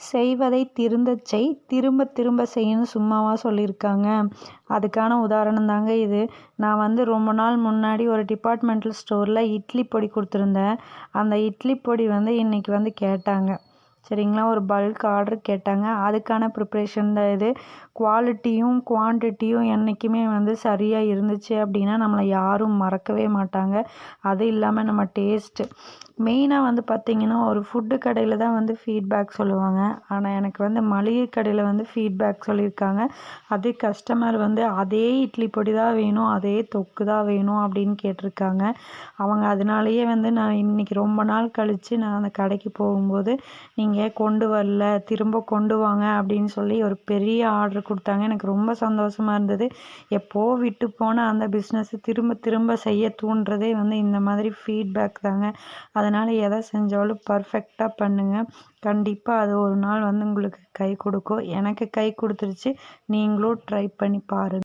செய்வதை திருந்தச் செய் திரும்ப திரும்ப செய்யன்னு சும்மாவா சொல்லியிருக்காங்க. அதுக்கான உதாரணம் தாங்க இது. நான் வந்து ரொம்ப நாள் முன்னாடி ஒரு டிபார்ட்மெண்டல் ஸ்டோரில் இட்லி பொடி கொடுத்துருந்தேன். அந்த இட்லி பொடி வந்து இன்றைக்கி வந்து கேட்டாங்க. சரிங்களா? ஒரு பல்க் ஆர்டர் கேட்டாங்க. அதுக்கான ப்ரிப்ரேஷன் தான் இது குவாலிட்டியும் குவான்டிட்டியும் என்றைக்குமே வந்து சரியாக இருந்துச்சு அப்படின்னா நம்மளை யாரும் மறக்கவே மாட்டாங்க. அது இல்லாமல் நம்ம டேஸ்ட்டு மெயினாக வந்து பார்த்திங்கன்னா ஒரு ஃபுட்டு கடையில் தான் வந்து ஃபீட்பேக் சொல்லுவாங்க. ஆனால் எனக்கு வந்து மளிகை கடையில் வந்து ஃபீட்பேக் சொல்லியிருக்காங்க. அதே கஸ்டமர் வந்து அதே இட்லி பொடி தான் வேணும் அதே தொக்கு தான் வேணும் அப்படின்னு கேட்டிருக்காங்க. அவங்க அதனாலேயே வந்து நான் இன்றைக்கி ரொம்ப நாள் கழித்து நான் அந்த கடைக்கு போகும்போது நீங்கள் கொண்டு வரல திரும்ப கொண்டு வாங்க அப்படின்னு சொல்லி ஒரு பெரிய ஆர்டர் கொடுத்தாங்க. எனக்கு ரொம்ப சந்தோஷமாக இருந்தது. எப்போ விட்டு போன அந்த பிஸ்னஸ் திரும்ப திரும்ப செய்ய தூண்டுறதே வந்து இந்த மாதிரி ஃபீட்பேக் தாங்க. அதனால் எதை செஞ்சாலும் பர்ஃபெக்டாக பண்ணுங்கள் கண்டிப்பாக அது ஒரு நாள் வந்து உங்களுக்கு கை கொடுக்கும். எனக்கு கை கொடுத்துருச்சி. நீங்களும் ட்ரை பண்ணி பாருங்கள்